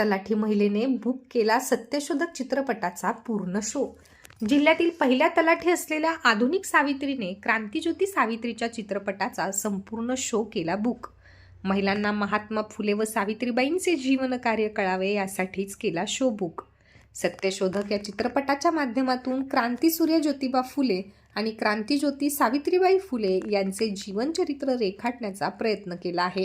तलाठी महिलेने बुक केला सत्यशोधक चित्रपटाचा पूर्ण शो जिल्ह्यातील पहिल्या तलाठी असलेल्या आधुनिक सावित्रीने क्रांतीज्योती सावित्रीच्या चित्रपटाचा संपूर्ण शो केला बुक महिलांना महात्मा फुले व सावित्रीबाईंचे जीवनकार्य कळावे यासाठीच केला शो बुक सत्यशोधक या चित्रपटाच्या माध्यमातून क्रांतीसूर्य ज्योतिबा फुले आणि क्रांतीज्योती सावित्रीबाई फुले यांचे जीवनचरित्र रेखाटण्याचा प्रयत्न केला आहे.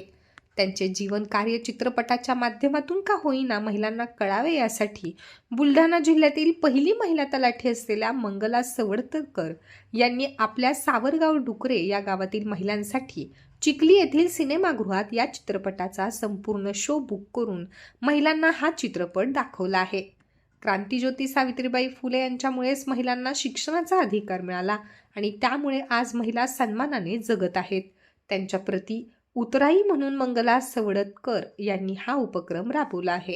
त्यांचे जीवन कार्य चित्रपटाच्या माध्यमातून का होईना महिलांना कळावे यासाठी? बुलढाणा जिल्ह्यातील पहिली महिला तलाठी असलेल्या मंगला सवडतकर यांनी आपल्या सावरगाव डुकरे या गावातील महिलांसाठी चिखली येथील सिनेमागृहात या चित्रपटाचा संपूर्ण शो बुक करून महिलांना हा चित्रपट दाखवला आहे. क्रांतीज्योती सावित्रीबाई फुले यांच्यामुळेच महिलांना शिक्षणाचा अधिकार मिळाला आणि त्यामुळे आज महिला सन्मानाने जगत आहेत. त्यांच्या प्रती उतराई म्हणून मंगला सवडतकर यांनी हा उपक्रम राबवला आहे.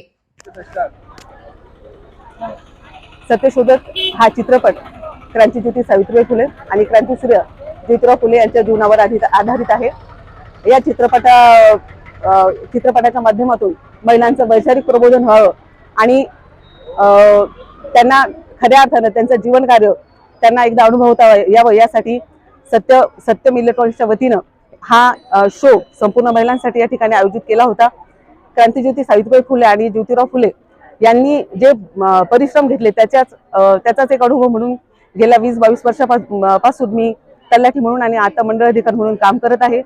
सत्यशोधक हा चित्रपट क्रांतीज्योती सावित्रीबाई फुले आणि क्रांतीसूर्य ज्योतिराव फुले यांच्या जीवनावर आधारित आधारित आहे. या चित्रपटा चित्रपटाच्या माध्यमातून महिलांचं वैचारिक प्रबोधन व्हावं आणि त्यांना खऱ्या अर्थानं त्यांचं जीवन कार्य त्यांना एकदा अनुभवता यावं यासाठी सत्य सत्यम इलेक्ट्रॉनिक्सच्या वतीनं हा शो संपूर्ण महिलांसाठी या ठिकाणी आयोजित केला होता. क्रांतीज्योती सावित्रीबाई फुले आणि ज्योतिराव फुले यांनी जे परिश्रम घेतले त्याच्याच त्याचाच एक अनुभव म्हणून गेल्या वीस बावीस वर्षापासून मी तलाठी म्हणून आणि आता मंडळ अधिकारी म्हणून काम करत आहे.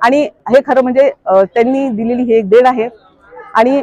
आणि हे खरं म्हणजे त्यांनी दिलेली ही एक देण आहे. आणि